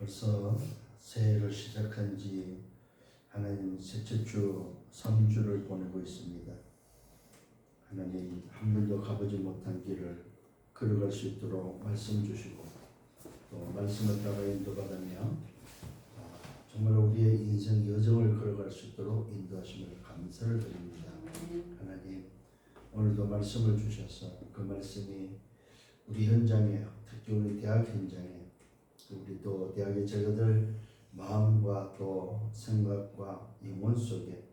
벌써 새해를 시작한 지 하나님 셋째 주 3주를 보내고 있습니다. 하나님 한 번도 가보지 못한 길을 걸어갈 수 있도록 말씀 주시고 또 말씀을 따라 인도받으며 아, 정말 우리의 인생 여정을 걸어갈 수 있도록 인도하심을 감사를 드립니다. 하나님 오늘도 말씀을 주셔서 그 말씀이 우리 현장에 특히 우리 대학 현장에 우리 또 대학의 제자들 마음과 또 생각과 영혼 속에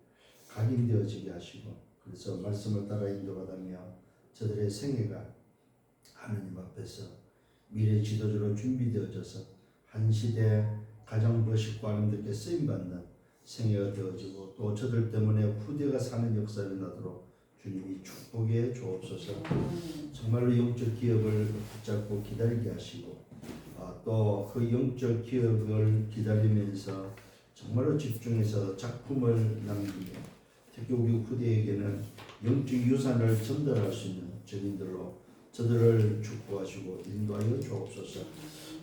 각인되어지게 하시고 그래서 말씀을 따라 인도받으며 저들의 생애가 하나님 앞에서 미래 지도자로 준비되어져서 한 시대 가장 멋있고 아름답게 쓰임받는 생애가 되어지고 또 저들 때문에 후대가 사는 역사를 나도록 주님이 축복해 주옵소서. 정말로 영적 기업을 붙잡고 기다리게 하시고 또 그 영적 기업을 기다리면서 정말로 집중해서 작품을 남기며 특히 우리 후대에게는 영적 유산을 전달할 수 있는 증인들로 저들을 축복하시고 인도하여 주옵소서.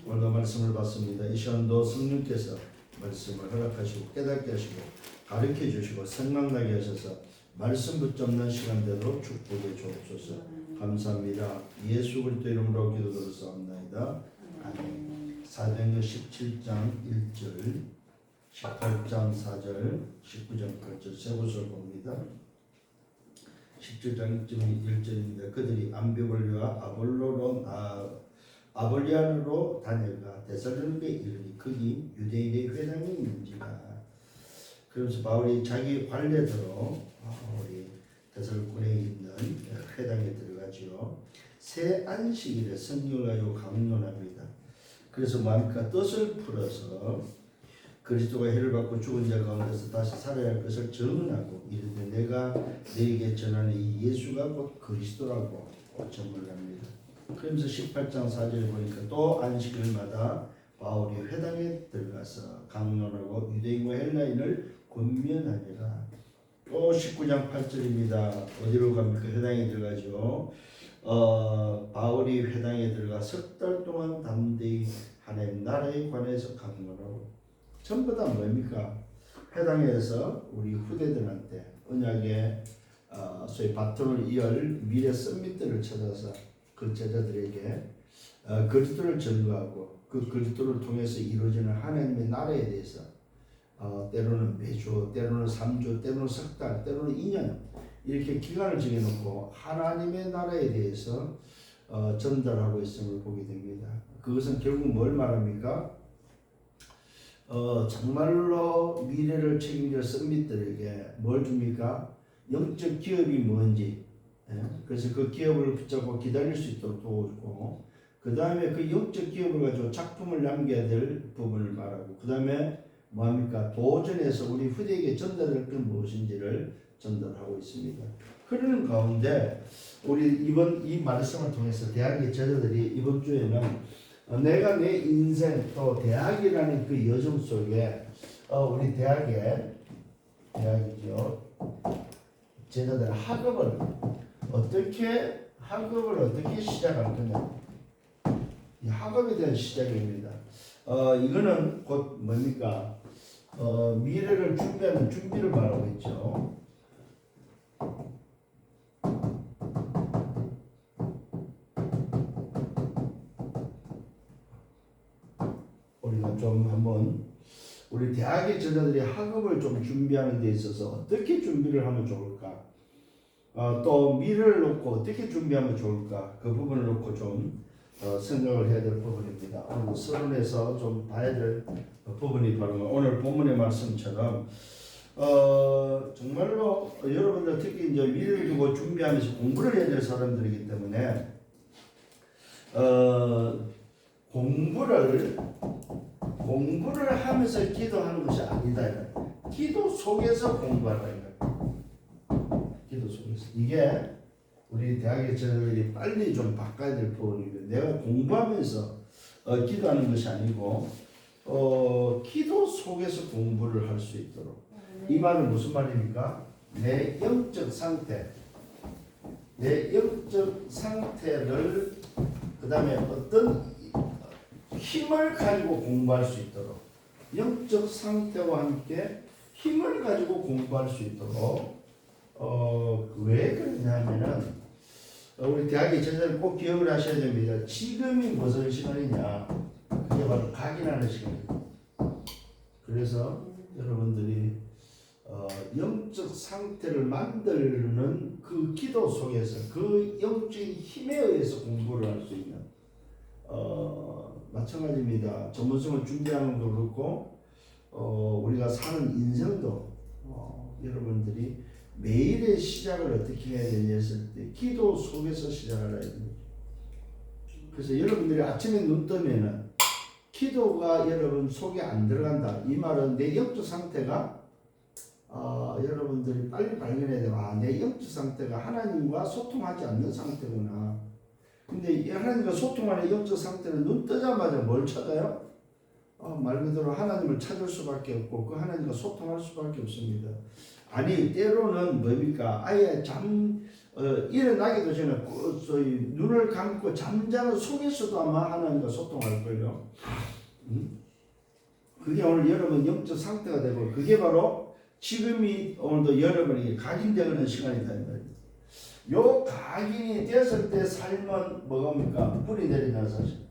오늘도 말씀을 받습니다. 이 시간도 성령께서 말씀을 허락하시고 깨닫게 하시고 가르쳐 주시고 생각나게 하셔서 말씀 붙잡는 시간 되도록 축복해 주옵소서. 감사합니다. 예수 그리스도 이름으로 기도드렸사옵나이다. 사도행전 17장 1절, 18장 4절, 19장 8절 세 곳을 봅니다. 17장 1절입니다. 그들이 안비볼리와 아볼로로 나 아볼리안으로 다녀가 데살로니가에 이르니 거기 유대인의 회당이 있는지라. 그러면서 바울이 자기 관례대로 우리 데살로니가에 있는 회당에. 새 안식일에 가지고 강론합니다. 그래서 뭐합니까? 뜻을 풀어서 그리스도가 해를 받고 죽은 자 가운데서 다시 살아야 할 것을 증언하고 이르되 내가 너에게 전하는 이 예수가 곧 그리스도라고 전문합니다. 그러면서 18장 4절에 보니까 또 안식일마다 바울이 회당에 들어가서 강론하고 유대인과 헬라인을 권면하니라. 또 19장 8절입니다. 어디로 갑니까? 회당에 들어가죠. 어, 바울이 회당에 들어가 석 달 동안 담대히 하나님 나라에 관해서 강론하고 전부 다 뭡니까? 회당에서 우리 후대들한테 언약의 어, 소위 바톤을 이을 미래 썸밋들을 찾아서 그 제자들에게 어, 그리스도를 전가하고 그 그리스도를 통해서 이루어지는 하나님의 나라에 대해서 어, 때로는 매주, 때로는 3주, 때로는 석 달, 때로는 2년 이렇게 기간을 정해놓고 하나님의 나라에 대해서 어, 전달하고 있음을 보게 됩니다. 그것은 결국 뭘 말합니까? 어, 정말로 미래를 책임질 썸밋들에게 뭘 줍니까? 영적 기업이 뭔지 예? 그래서 그 기업을 붙잡고 기다릴 수 있도록 도와주고 그 다음에 그 영적 기업을 가지고 작품을 남겨야 될 부분을 말하고 그 다음에 뭐합니까? 도전해서 우리 후대에게 전달할 건 무엇인지를 전달하고 있습니다. 그러는 가운데 우리 이번 이 말씀을 통해서 대학의 제자들이 이번 주에는 어, 내가 내 인생 또 대학이라는 그 여정 속에 어, 우리 대학의 대학이죠 제자들 학업을 어떻게 학업을 어떻게 시작할 거냐 이 학업에 대한 시작입니다. 어 이거는 곧 뭡니까 어 미래를 준비하는 준비를 말하고 있죠. 우리가 좀 한번 우리 대학의 제자들이 학업을 좀 준비하는 데 있어서 어떻게 준비를 하면 좋을까? 어, 또 미래를 놓고 어떻게 준비하면 좋을까? 그 부분을 놓고 좀 어, 생각을 해야 될 부분입니다. 오늘 서론에서 좀 봐야 될 부분이 바로 오늘 본문의 말씀처럼 어, 정말로 여러분들 특히 이제 미래를 두고 준비하면서 공부를 해야 될 사람들이기 때문에 어, 공부를 공부를 하면서 기도하는 것이 아니다. 기도 속에서 공부하라. 기도 속에서 이게 우리 대학의 저들이 빨리 좀 바꿔야 될 부분이고 내가 공부하면서 어, 기도하는 것이 아니고 어, 기도 속에서 공부를 할 수 있도록 이 말은 무슨 말입니까? 내 영적 상태 내 영적 상태를 그 다음에 어떤 힘을 가지고 공부할 수 있도록 영적 상태와 함께 힘을 가지고 공부할 수 있도록 어, 왜 그러냐면은 어, 우리 대학의 제자를 꼭 기억을 하셔야 됩니다. 지금이 무슨 시간이냐? 그게 바로 각인하는 시간입니다. 그래서 여러분들이 어, 영적 상태를 만드는 그 기도 속에서 그 영적인 힘에 의해서 공부를 할 수 있는 어, 마찬가지입니다. 전문성을 준비하는 것도 그렇고 어, 우리가 사는 인생도 어, 여러분들이 매일의 시작을 어떻게 해야 되냐 했을 때 기도 속에서 시작을 해야 됩니다. 그래서 여러분들이 아침에 눈 뜨면은 기도가 여러분 속에 안 들어간다. 이 말은 내 영적 상태가 어, 여러분들이 빨리 발견해야 돼요. 아, 내 영적 상태가 하나님과 소통하지 않는 상태구나. 근데 이 하나님과 소통하는 영적 상태는 눈 뜨자마자 뭘 찾아요? 어, 말 그대로 하나님을 찾을 수밖에 없고 그 하나님과 소통할 수밖에 없습니다. 아니 때로는 뭡니까? 아예 잠 어, 일어나기도 전에 그, 소위 눈을 감고 잠자는 속에서도 아마 하나님과 소통할 거예요. 음? 그게 오늘 여러분 영적 상태가 되고 그게 바로 지금이 오늘도 여러분에게 각인되는 시간이다 이 말이에요. 요 각인이 됐을 때 삶은 뭐겁니까? 뿌리 내리는 사실.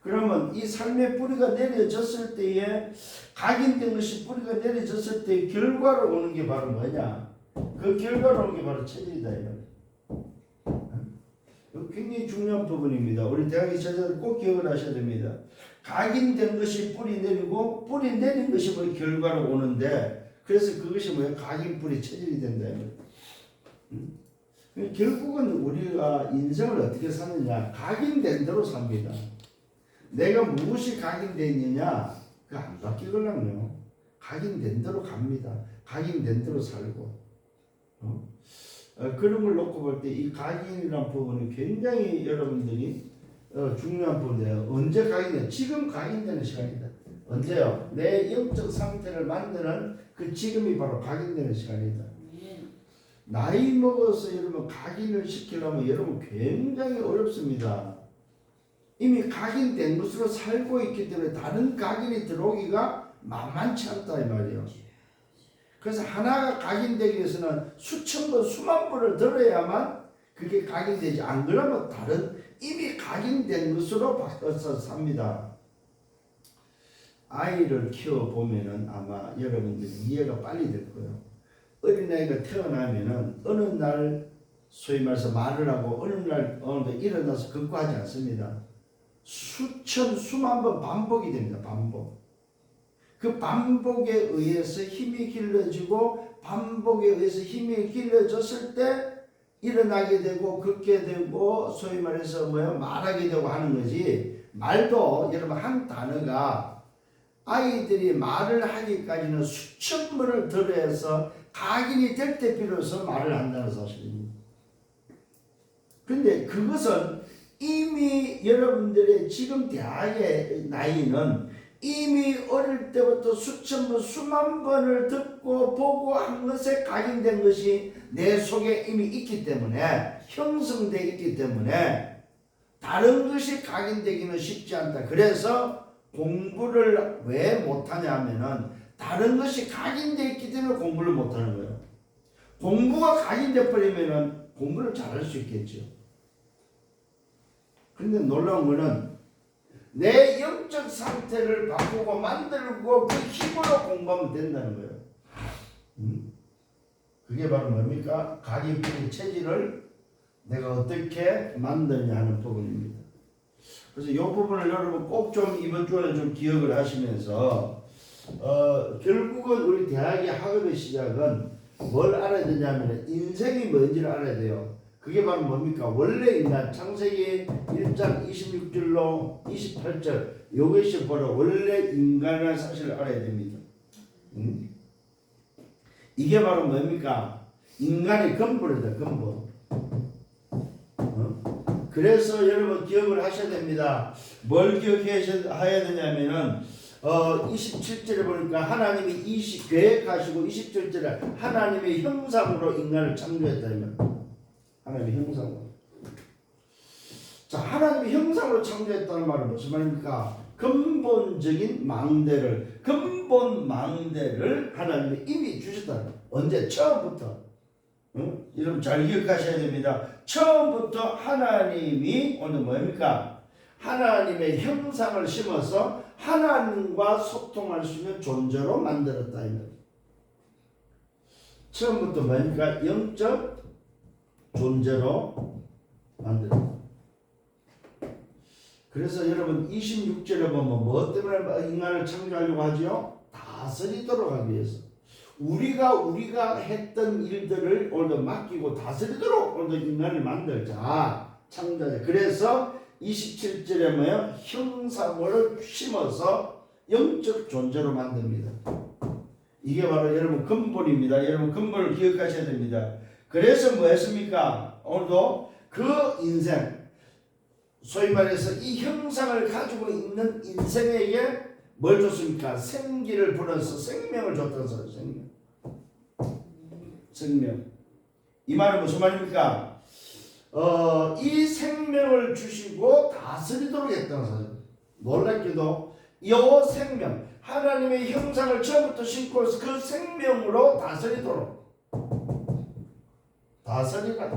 그러면 이 삶의 뿌리가 내려졌을 때에 각인된 것이 뿌리가 내려졌을 때 결과로 오는 게 바로 뭐냐? 그 결과로 오는 게 바로 체질이다. 이거 굉장히 중요한 부분입니다. 우리 대학의 제자들 꼭 기억을 하셔야 됩니다. 각인된 것이 뿌리 내리고 뿌리 내린 것이 뭐 결과로 오는데 그래서 그것이 뭐야 각인 뿌리 체질이 된다. 음? 결국은 우리가 인생을 어떻게 사느냐 각인된 대로 삽니다. 내가 무엇이 각인되느냐 그안 바뀌걸랑요. 각인된 대로 갑니다. 각인된 대로 살고 어? 어, 그런 걸 놓고 볼 때 이 각인이라는 부분은 굉장히 여러분들이 어, 중요한 부분이에요. 언제 각인돼? 지금 각인되는 시간이다. 언제요? 내 영적 상태를 만드는 그 지금이 바로 각인되는 시간이다. 나이 먹어서 여러분 각인을 시키려면 여러분 굉장히 어렵습니다. 이미 각인된 것으로 살고 있기 때문에 다른 각인이 들어오기가 만만치 않다 이 말이에요. 그래서 하나가 각인되기 위해서는 수천 번, 수만 번을 들어야만 그게 각인되지 안 그러면 다른 이미 각인된 것으로 바꿔서 삽니다. 아이를 키워 보면은 아마 여러분들이 이해가 빨리 될 거예요. 어린아이가 태어나면은 어느 날 소위 말해서 말을 하고 어느 날 어느 일어나서 극구하지 않습니다. 수천 수만 번 반복이 됩니다. 반복. 그 반복에 의해서 힘이 길러지고 반복에 의해서 힘이 길러졌을 때 일어나게 되고 걷게 되고 소위 말해서 뭐야 말하게 되고 하는 거지 말도 여러분 한 단어가 아이들이 말을 하기까지는 수천 번을 들어서 각인이 될 때 비로소 말을 한다는 사실입니다. 근데 그것은 이미 여러분들의 지금 대학의 나이는 이미 어릴 때부터 수천 번, 수만 번을 듣고 보고 한 것에 각인된 것이 내 속에 이미 있기 때문에 형성되어 있기 때문에 다른 것이 각인되기는 쉽지 않다. 그래서 공부를 왜 못하냐 하면은 다른 것이 각인되어 있기 때문에 공부를 못하는 거예요. 공부가 각인돼 버리면은 공부를 잘할 수 있겠죠. 근데 놀라운 거는 내 영적 상태를 바꾸고 만들고 그 힘으로 공부하면 된다는 거예요. 음? 그게 바로 뭡니까? 각인의 체질을 내가 어떻게 만드냐 하는 부분입니다. 그래서 이 부분을 여러분 꼭 좀 이번 주에 좀 기억을 하시면서 어, 결국은 우리 대학의 학업의 시작은 뭘 알아야 되냐면 인생이 뭔지를 알아야 돼요. 그게 바로 뭡니까? 원래 인간 창세기 1장 26절로 28절 이것이 바로 원래 인간이라는 사실을 알아야 됩니다. 음? 이게 바로 뭡니까? 인간의 근본이다. 근본. 어? 그래서 여러분 기억을 하셔야 됩니다. 뭘 기억해야 되냐면은 어 27절에 보니까 하나님이 20 계획하시고 27절에 하나님의 형상으로 인간을 창조했다 이말. 하나님의 형상으로. 자, 하나님의 형상으로 창조했다는 말은 무슨 말입니까? 근본적인 망대를 근본 망대를 하나님이 이미 거예요. 언제 처음부터 응? 여러분 잘 기억하셔야 됩니다. 처음부터 하나님이 오늘 뭡니까? 하나님의 형상을 심어서 하나님과 소통할 수 있는 존재로 만들었다. 처음부터 뭡니까? 영적 존재로 만들었다. 그래서 여러분 26절에 보면 뭐 때문에 인간을 창조하려고 하지요? 다스리도록 하기 위해서. 우리가 우리가 했던 일들을 오늘도 맡기고 다스리도록 오늘도 인간을 만들자. 창조자. 그래서 27절에 뭐요? 형상을 심어서 영적 존재로 만듭니다. 이게 바로 여러분 근본입니다. 여러분 근본을 기억하셔야 됩니다. 그래서 뭐 했습니까? 오늘도 그 인생, 소위 말해서 이 형상을 가지고 있는 인생에게 뭘 줬습니까? 생기를 불어서 생명을 줬다는 소리 생명. 생명. 이 말은 무슨 말입니까? 어, 이 생명을 주시고 다스리도록 했다는 사실. 놀랍게도 이 생명, 하나님의 형상을 처음부터 심고 그 생명으로 다스리도록. 다스리라.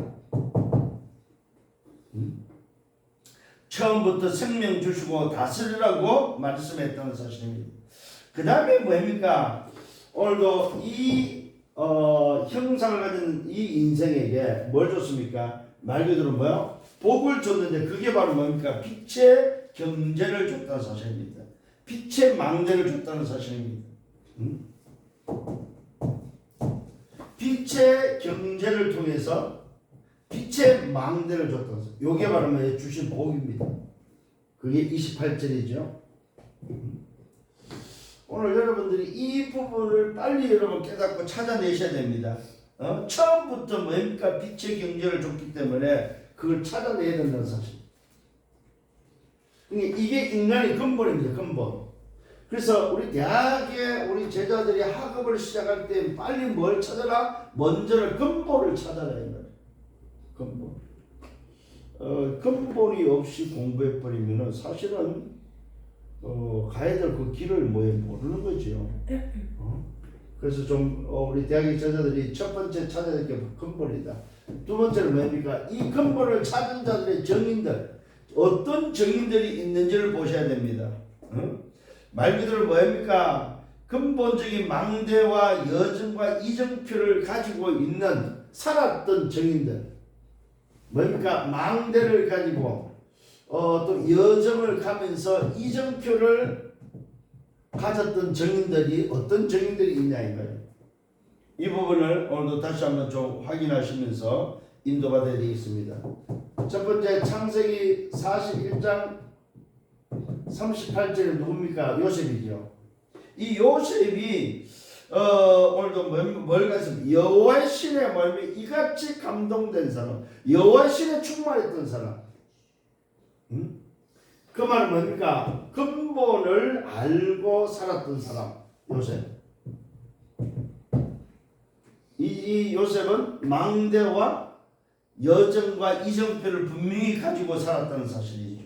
처음부터 생명 주시고 다스리라고 말씀했다는 사실입니다. 그 다음에 뭡니까? 오늘도 이 어, 형상을 가진 이 인생에게 뭘 줬습니까? 말 그대로 뭐요? 복을 줬는데 그게 바로 뭡니까? 빛의 경제를 줬다는 사실입니다. 빛의 망대를 줬다는 사실입니다. 음? 빛의 경제를 통해서 빛의 망대를 사실. 요게 바로 뭐예요? 주신 복입니다. 그게 28절이죠. 오늘 여러분들이 이 부분을 빨리 여러분 깨닫고 찾아내셔야 됩니다. 어? 처음부터 뭡니까? 빛의 경제를 줬기 때문에 그걸 찾아내야 된다는 사실. 그러니까 이게 인간의 근본입니다. 근본. 그래서 우리 대학에 우리 제자들이 학업을 시작할 때 빨리 뭘 찾아라? 먼저는 근본을 찾아라 이 말이에요. 근본. 어, 근본이 없이 공부해 버리면은 사실은 어, 가야 될 그 길을 뭐 모르는 거죠. 어? 그래서 좀 어, 우리 대학의 제자들이 첫 번째 찾아야 될 게 근본이다. 두 번째는 뭡니까? 이 근본을 찾은 자들의 정인들 어떤 정인들이 있는지를 보셔야 됩니다. 어? 말 그대로 뭡니까? 근본적인 망대와 여정과 이정표를 가지고 있는 살았던 정인들 뭡니까? 망대를 가지고 어, 또 여정을 가면서 이정표를 가졌던 정인들이 어떤 정인들이 있냐 이거예요. 이 부분을 오늘도 다시 한번 좀 확인하시면서 인도받아야 되겠습니다. 첫 번째 창세기 41장 38절에 누굽니까? 요셉이죠. 이 요셉이 어, 오늘도 뭘, 뭘 가졌습니까? 여호와의 신에 말미 이같이 감동된 사람, 여호와의 신에 충만했던 사람. 음? 그 말은 뭡니까? 근본을 알고 살았던 사람 요셉. 이, 이 요셉은 망대와 여정과 이정표를 분명히 가지고 살았다는 사실이죠.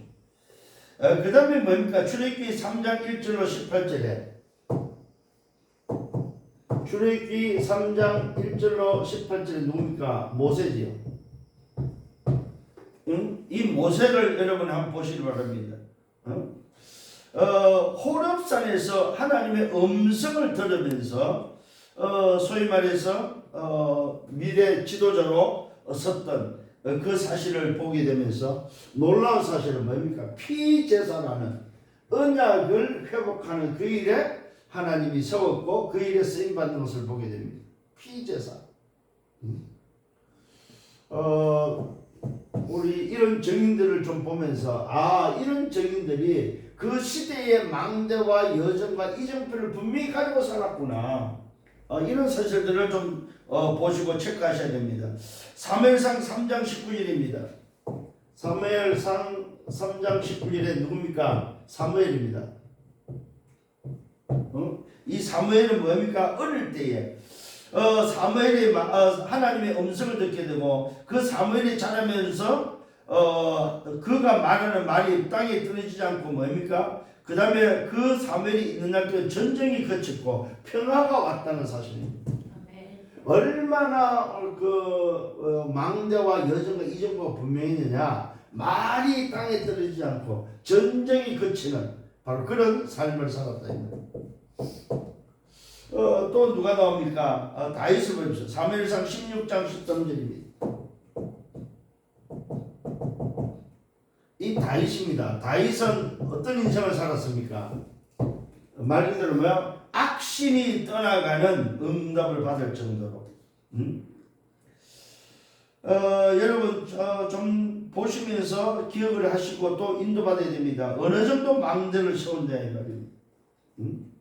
어, 그 다음에 뭡니까? 출애굽기 3장 1절로 18절에 출애굽기 3장 1절로 18절에 누굽니까? 모세지요. 응? 이 모세를 여러분 한번 보시기 바랍니다. 응? 어, 호reb산에서 하나님의 음성을 들으면서 어, 소위 말해서 어, 미래 지도자로 섰던 어, 그 사실을 보게 되면서 놀라운 사실은 뭡니까? 피제사라는 언약을 회복하는 그 일에 하나님이 세웠고 그 일에 쓰임 받는 것을 보게 됩니다. 피제사. 음? 어, 우리 이런 정인들을 좀 보면서 아 이런 정인들이 그 시대의 망대와 여정과 이정표를 분명히 가지고 살았구나. 어, 이런 사실들을 좀 어, 보시고 체크하셔야 됩니다. 사무엘상 3장 19절입니다. 사무엘상 3장 19절에 누굽니까? 사무엘입니다. 어? 이 사무엘은 뭡니까? 어릴 때에 어, 사무엘이 마- 어, 하나님의 음성을 듣게 되고 그 사무엘이 자라면서 어 그가 말하는 말이 땅에 떨어지지 않고 뭡니까? 그 다음에 그 사무엘이 있는 날 그 전쟁이 그쳤고 평화가 왔다는 사실입니다. 얼마나 그 어, 망대와 여정과 이정과 분명했느냐 말이 땅에 떨어지지 않고 전쟁이 그치는 바로 그런 삶을 살았다. 어, 또 누가 나옵니까? 어, 다윗을 보십시오. 사무엘상 16장 13절입니다. 이 다윗입니다. 다윗은 어떤 인생을 살았습니까? 말 그대로 뭐야? 악신이 떠나가는 응답을 받을 정도로. 음? 어, 여러분 어, 좀 보시면서 기억을 하시고 또 인도받아야 됩니다. 어느 정도 망대를 세운다 이 말입니다. 음?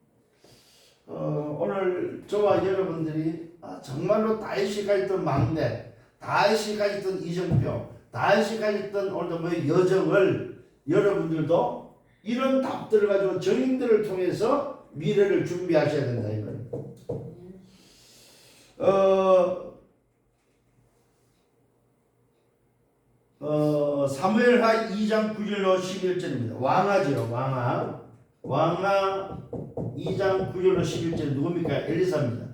어, 오늘 저와 여러분들이 아, 정말로 다윗이 가졌던 망대, 다윗이 가졌던 이정표, 다윗이 가졌던 오늘도 뭐 여정을 여러분들도 이런 답들을 가지고 정인들을 통해서 미래를 준비하셔야 된다 이 말이에요. 어, 어, 사무엘하 2장 9절로 11절입니다. 왕하지요, 왕하. 왕하 2장 9절로 11절 누굽니까? 엘리사입니다.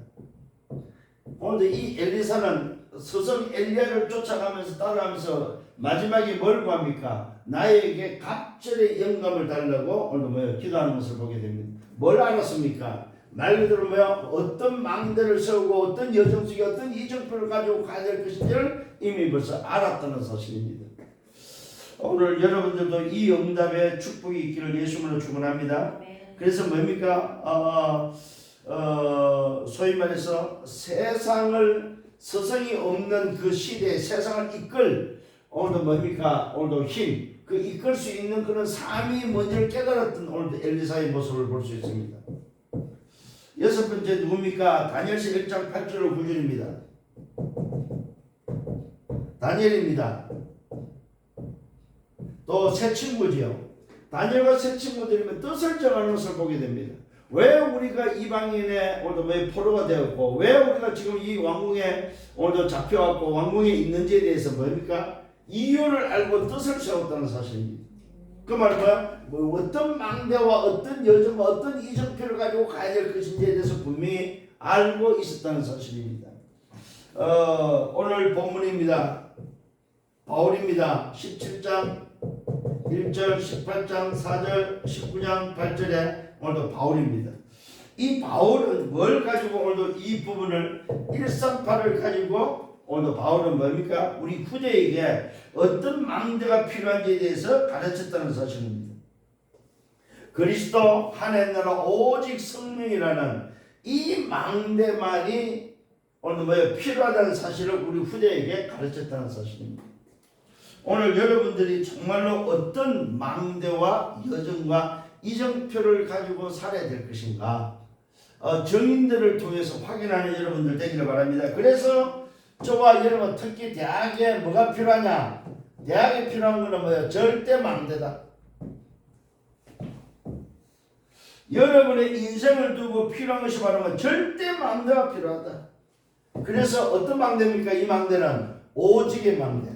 오늘 이 엘리사는 스승 엘리야를 쫓아가면서 따라가면서 마지막에 뭘 구합니까? 나에게 갑절의 영감을 달라고 오늘 뭐예요? 기도하는 것을 보게 됩니다. 뭘 알았습니까? 말 그대로 뭐야? 어떤 망대를 세우고 어떤 여정 속에 어떤 이정표를 가지고 가야 될 것인지를 이미 벌써 알았다는 사실입니다. 오늘 여러분들도 이 응답에 축복이 있기를 예수님으로. 아멘. 그래서 뭡니까? 어, 어, 소위 말해서 세상을 서성이 없는 그 시대에 세상을 이끌 오늘도 뭡니까? 오늘도 힘, 그 이끌 수 있는 그런 삶이 뭔지를 깨달았던 오늘도 엘리사의 모습을 볼 수 있습니다. 여섯 번째 누굽니까? 다니엘서 1장 8절로 9절입니다. 다니엘입니다. 또 새 친구지요. 다니엘과 새 친구들이면 뜻을 정하는 것을 보게 됩니다. 왜 우리가 이방인의 오늘도 왜 포로가 되었고 왜 우리가 지금 이 왕궁에 오늘도 잡혀왔고 왕궁에 있는지에 대해서 뭡니까? 이유를 알고 뜻을 세웠다는 사실입니다. 그 말은 뭐 어떤 망대와 어떤 여정과 어떤 이정표를 가지고 가야 될 것인지에 대해서 분명히 알고 있었다는 사실입니다. 어, 오늘 본문입니다. 바울입니다. 17장 1절, 18장, 4절, 19장, 8절에 오늘도 바울입니다. 이 바울은 뭘 가지고 오늘도 이 부분을 138을 가지고 오늘도 바울은 뭡니까? 우리 후대에게 어떤 망대가 필요한지에 대해서 가르쳤다는 사실입니다. 그리스도 하나님 나라 오직 성령이라는 이 망대만이 오늘 뭐예요? 필요하다는 사실을 우리 후대에게 가르쳤다는 사실입니다. 오늘 여러분들이 정말로 어떤 망대와 여정과 이정표를 가지고 살아야 될 것인가 어, 정인들을 통해서 확인하는 여러분들 되기를 바랍니다. 그래서 저와 여러분 특히 대학에 뭐가 필요하냐? 대학에 필요한 거는 뭐예요? 절대 망대다. 여러분의 인생을 두고 필요한 것이 바로 뭐 절대 망대가 필요하다. 그래서 어떤 망대입니까? 이 망대는 오직의 망대.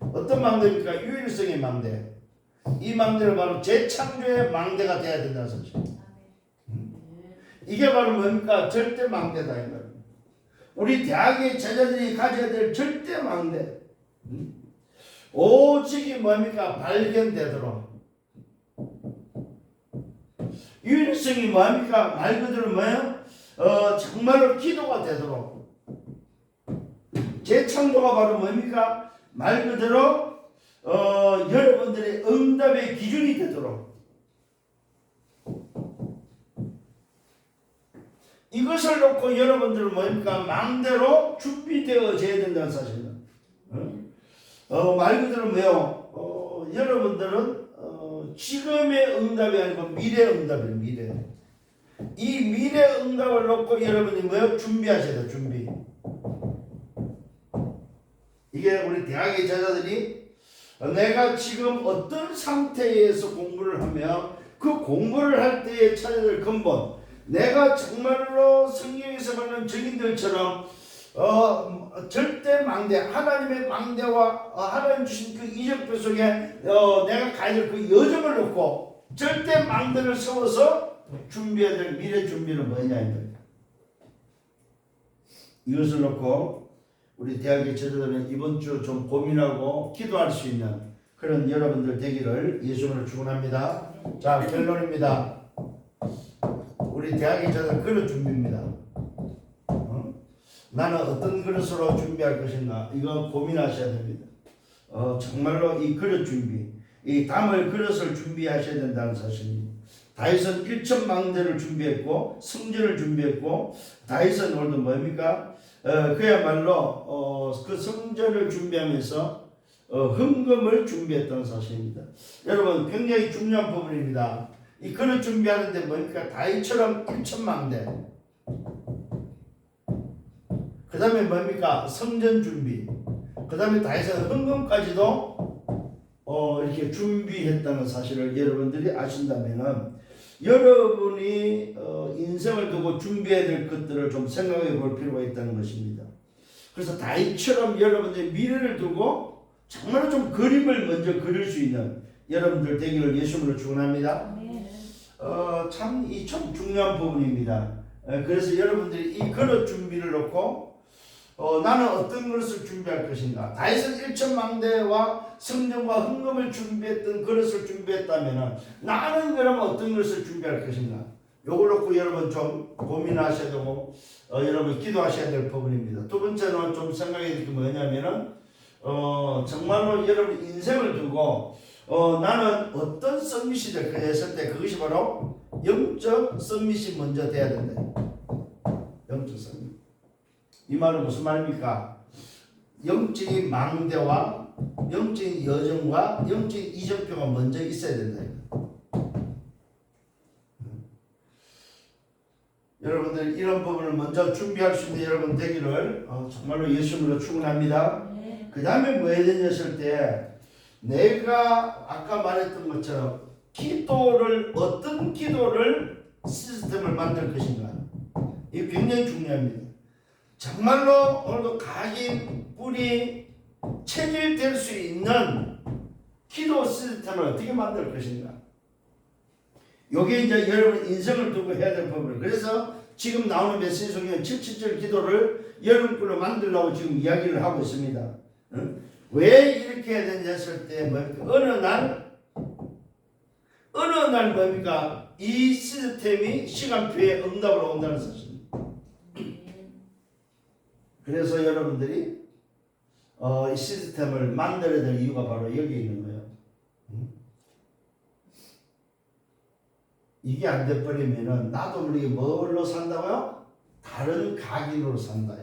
어떤 망대입니까? 유일성의 망대. 이 망대는 바로 재창조의 망대가 돼야 된다는 사실. 이게 바로 뭡니까? 절대 망대다. 우리 대학의 제자들이 가져야 될 절대 망대. 음? 오직이 뭡니까? 발견되도록. 유일성이 뭡니까? 말 그대로 뭐예요? 어, 정말로 기도가 되도록. 재창조가 바로 뭡니까? 말 그대로 어, 여러분들의 응답의 기준이 되도록 이것을 놓고 여러분들은 뭡니까 망대로 준비되어져야 된다는 사실입니다. 어? 어, 말 그대로 뭐요? 어, 여러분들은 어, 지금의 응답이 아니고 미래 응답이에요. 미래. 이 미래 응답을 놓고 여러분이 뭐요? 준비하셔야 돼요. 준비. 이게 우리 대학의 제자들이 내가 지금 어떤 상태에서 공부를 하며 그 공부를 할 때에 찾아야 될 근본 내가 정말로 성경에서 말하는 증인들처럼 어, 음, 절대 망대 하나님의 망대와 어, 하나님 주신 그 이적표 속에 어, 내가 될그 여정을 놓고 절대 망대를 세워서 준비해야 될 미래 준비는 뭐냐 이거예요. 이것을 놓고 우리 대학의 제자들은 이번 주 좀 고민하고 기도할 수 있는 그런 여러분들 되기를 예수님으로 축원합니다. 자 결론입니다. 우리 대학의 제자들 그런 준비입니다. 어? 나는 어떤 그릇으로 준비할 것인가 이거 고민하셔야 됩니다. 어, 정말로 이 그릇 준비, 이 담을 그릇을 준비하셔야 된다는 사실입니다. 다윗은 일천 망대를 준비했고 성전을 준비했고 다윗은 오늘도 뭡니까? 어, 그야말로 어, 그 성전을 준비하면서 어, 헌금을 준비했다는 사실입니다. 여러분 굉장히 중요한 부분입니다. 이 그릇 준비하는데 뭡니까? 다윗처럼 일천망대. 그 다음에 뭡니까? 성전 준비. 그 다음에 다윗은 헌금까지도 어, 이렇게 준비했다는 사실을 여러분들이 아신다면은 여러분이 어, 인생을 두고 준비해야 될 것들을 좀 생각해 볼 필요가 있다는 것입니다. 그래서 다윗처럼 여러분들의 미래를 두고 정말로 좀 그림을 먼저 그릴 수 있는 여러분들 되기를 예수님으로 축원합니다. 어, 참, 이참 중요한 부분입니다. 에, 그래서 여러분들이 이 그릇 준비를 놓고, 어, 나는 어떤 그릇을 준비할 것인가. 다윗은 일천망대와 성전과 헌금을 준비했던 그릇을 준비했다면 나는 그럼 어떤 그릇을 준비할 것인가. 요걸 놓고 여러분 좀 고민하셔야 되고, 어, 여러분 기도하셔야 될 부분입니다. 두 번째는 좀 생각해야 될게 뭐냐면은, 어, 정말로 여러분 인생을 두고, 어, 나는 어떤 서밋이 될까 했을 때 그것이 바로 영적 서밋이 먼저 돼야 된다. 영적 서밋. 이 말은 무슨 말입니까? 영적인 망대와 영적인 여정과 영적인 이정표가 먼저 있어야 된다. 여러분들 이런 부분을 먼저 준비할 수 있는 여러분 되기를 어, 정말로 예수님으로 축원합니다. 그 다음에 뭐 해야 되냐 했을 때 내가 아까 말했던 것처럼 기도를 어떤 기도를 시스템을 만들 것인가 이게 굉장히 중요합니다. 정말로 오늘도 각인 뿌리 체질될 수 있는 기도 시스템을 어떻게 만들 것인가 요게 이제 여러분 인생을 두고 해야 될 부분. 그래서 지금 나오는 메시지 속에 77절 기도를 여러분들로 만들려고 지금 이야기를 하고 있습니다. 응? 왜 이렇게 해야 되냐 했을 때 뭡니까? 어느 날 어느 날 뭡니까? 이 시스템이 시간표에 응답으로 온다는 사실입니다. 그래서 여러분들이 어, 이 시스템을 만들어야 될 이유가 바로 여기 있는 거예요. 응? 이게 안 돼버리면은 나도 모르게 뭘로 산다고요? 다른 각인으로 산다.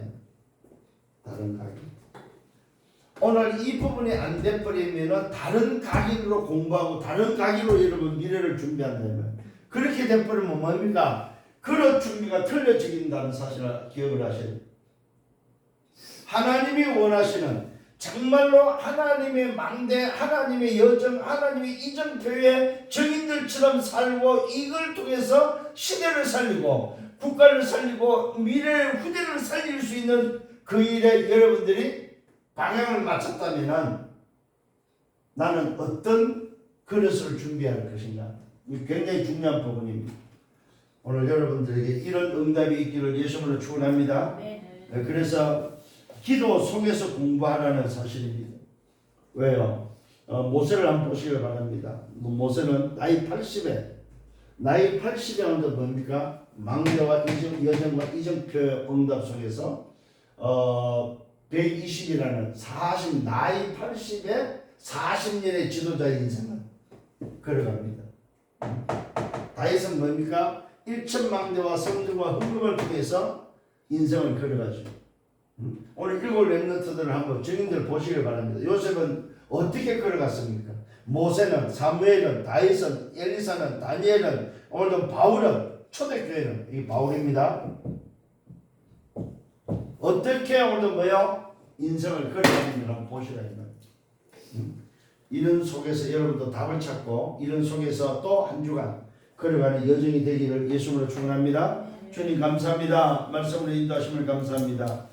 다른 각인. 오늘 이 부분이 안 돼버리면은 다른 각인으로 공부하고 다른 각인으로 여러분 미래를 준비한다면 그렇게 돼버리면 뭡니까? 그런 준비가 틀려지긴다는 사실을 기억을 하셔야 돼요. 하나님이 원하시는 정말로 하나님의 망대, 하나님의 여정, 하나님의 이정표의 정인들처럼 살고 이걸 통해서 시대를 살리고 국가를 살리고 미래의 후대를 살릴 수 있는 그 일에 여러분들이 방향을 맞췄다면 나는 어떤 그릇을 준비할 것인가? 이 굉장히 중요한 부분입니다. 오늘 여러분들에게 이런 응답이 있기를 예수님으로 축원합니다. 네, 그래서 기도 속에서 공부하라는 사실입니다. 왜요? 어, 모세를 한번 보시길 바랍니다. 뭐 모세는 나이 80에 나이 80에 언제 뭡니까? 망대와 이정, 여정과 이정표의 응답 속에서 어, 120이라는 40 나이 80에 40년의 지도자의 인생을 걸어갑니다. 다윗은 뭡니까? 1천 망대와 성전과 헌금을 통해서 인생을 걸어가죠. 음? 오늘 일곱 랩너트들을 한번 증인들 보시길 바랍니다. 요셉은 어떻게 걸어갔습니까? 모세는 사무엘은 다윗은 엘리사는 다니엘은 오늘도 바울은 초대교회는 이 바울입니다. 어떻게 오늘도 뭐요? 인생을 걸어가는지 한번 보시라. 음? 이런 속에서 여러분도 답을 찾고 이런 속에서 또 한 주간 걸어가는 여정이 되기를 예수님으로 축원합니다. 주님 감사합니다. 말씀으로 인도하심을 감사합니다.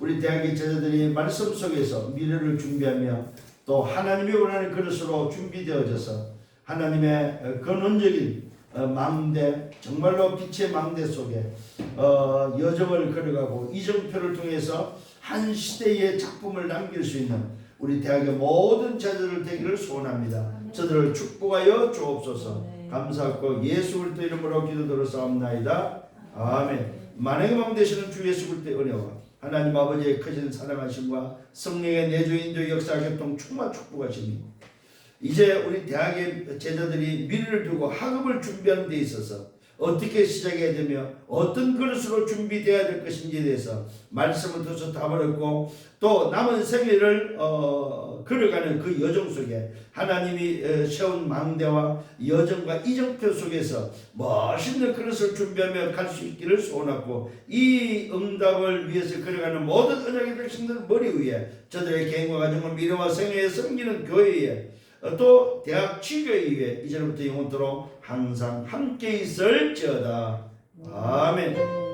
우리 대학의 제자들이 말씀 속에서 미래를 준비하며 또 하나님이 원하는 그릇으로 준비되어져서 하나님의 어, 근원적인 어, 망대 정말로 빛의 망대 속에 어, 여정을 걸어가고 이정표를 통해서 한 시대의 작품을 남길 수 있는 우리 대학의 모든 제자들 되기를 소원합니다. 저들을 축복하여 주옵소서. 감사하고 예수 그리스도 이름으로 기도드려 싸움나이다. 아멘. 만행의 맘 되시는 주 예수 그리스도의 은혜와 하나님 아버지의 크신 사랑하심과 성령의 내주 인도 역사 교통 충만 축복하심이 이제 우리 대학의 제자들이 미래를 두고 학업을 준비하는 데 있어서 어떻게 시작해야 되며 어떤 그릇으로 준비되어야 될 것인지에 대해서 말씀을 통해서 답을 얻고 또 남은 생애를 어, 걸어가는 그 여정 속에 하나님이 어, 세운 망대와 여정과 이정표 속에서 멋있는 그릇을 준비하며 갈 수 있기를 소원하고 이 응답을 위해서 걸어가는 모든 은혜의 백성들 머리 위에 저들의 개인과 가정과 미래와 생애에 섬기는 교회에 어, 또 대학 지교회 위에 이제부터 영원토록 항상 함께 있을지어다 아멘.